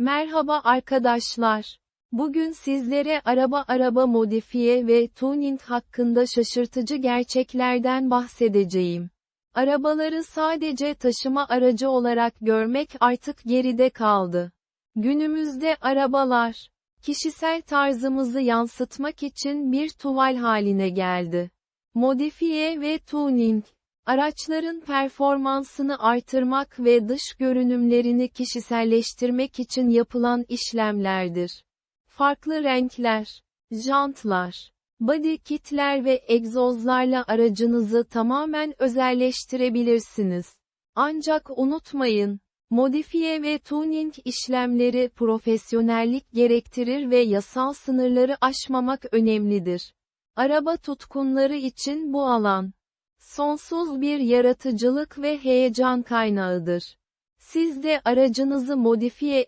Merhaba arkadaşlar. Bugün sizlere araba araba modifiye ve tuning hakkında şaşırtıcı gerçeklerden bahsedeceğim. Arabaları sadece taşıma aracı olarak görmek artık geride kaldı. Günümüzde arabalar, kişisel tarzımızı yansıtmak için bir tuval haline geldi. Modifiye ve tuning, araçların performansını artırmak ve dış görünümlerini kişiselleştirmek için yapılan işlemlerdir. Farklı renkler, jantlar, body kitler ve egzozlarla aracınızı tamamen özelleştirebilirsiniz. Ancak unutmayın, modifiye ve tuning işlemleri profesyonellik gerektirir ve yasal sınırları aşmamak önemlidir. Araba tutkunları için bu alan sonsuz bir yaratıcılık ve heyecan kaynağıdır. Siz de aracınızı modifiye